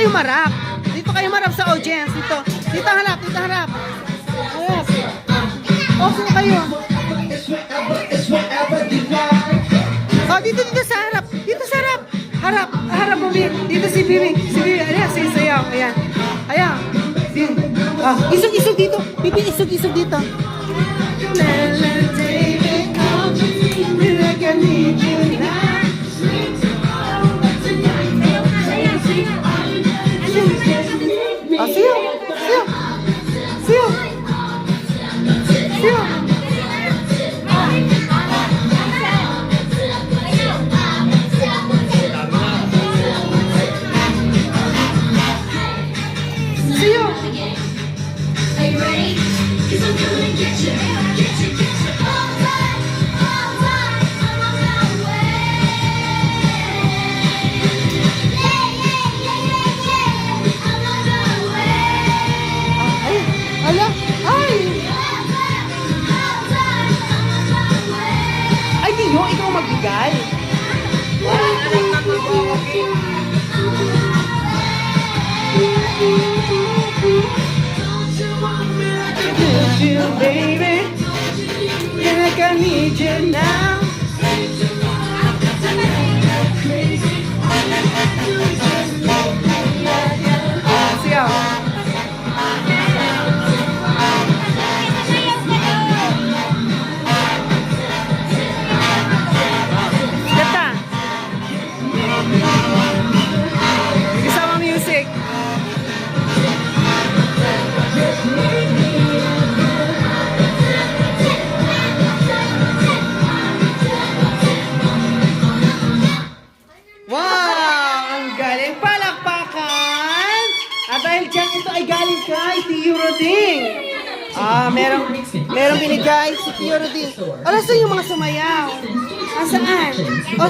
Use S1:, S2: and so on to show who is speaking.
S1: kayo marap. Dito kayo marap sa audience. Dito. Dito harap. Dito harap. Harap. Okay kayo. Oh, dito, dito sa harap. Dito sa harap. Harap. Harap mo. Dito si Bibi. Si Bibi. Ayan, si Sayaw. Ayan. Ayan. Ah, isog, isog dito. Bibi, isog, isog dito. Ah, Ay, Tiyo, ikaw magbigay. Need you now. Dyan, ito ay galing kay Tio Roding. Ah, merong, merong binigay si Tio Roding. Alas yung mga sumayaw. Nasaan? O,